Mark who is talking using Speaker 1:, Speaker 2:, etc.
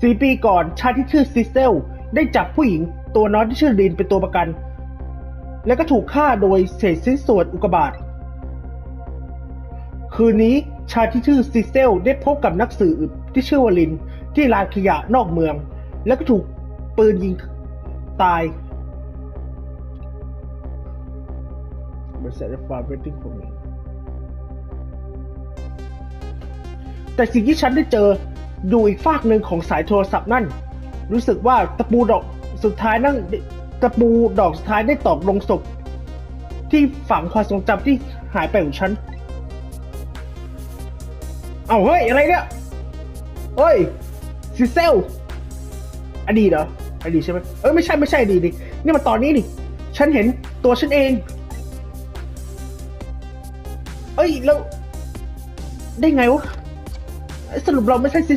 Speaker 1: สี่ปีก่อนชายที่ชื่อซิเซล ได้จับผู้หญิงตัวน้อยที่ชื่อลินเป็นตัวประกัน แล้วก็ถูกฆ่าโดยเศษชิ้นส่วนอุกกาบาตคืนนี้ชายที่ชื่อซิเซลได้พบกับนักสืบที่ชื่อว่าลิน ที่ลานขยะนอกเมือง แล้วก็ถูกปืนยิงตายบริษัทฟาร์เวติ้งผมแต่สิ่งที่ฉันได้เจอ อยู่อีกฝากหนึ่งของสายโทรศัพท์นั่น รู้สึกว่าตะปูดอกสุดท้ายนั่นตะปูดอกสุดท้ายได้ตอกลงศพ ที่ฝังความทรงจำที่หายไปของฉัน เอาเฮ้ย อะไรเนี่ยเฮ้ยซิเซลอดีตเหรออดีตใช่ไหมเออไม่ใช่ไม่ใช่อดีตดินี่มันตอนนี้ดิฉันเห็นตัวฉันเอง เอ้ยแล้วได้ไงวะสรุปเราไม่ใช่ซิ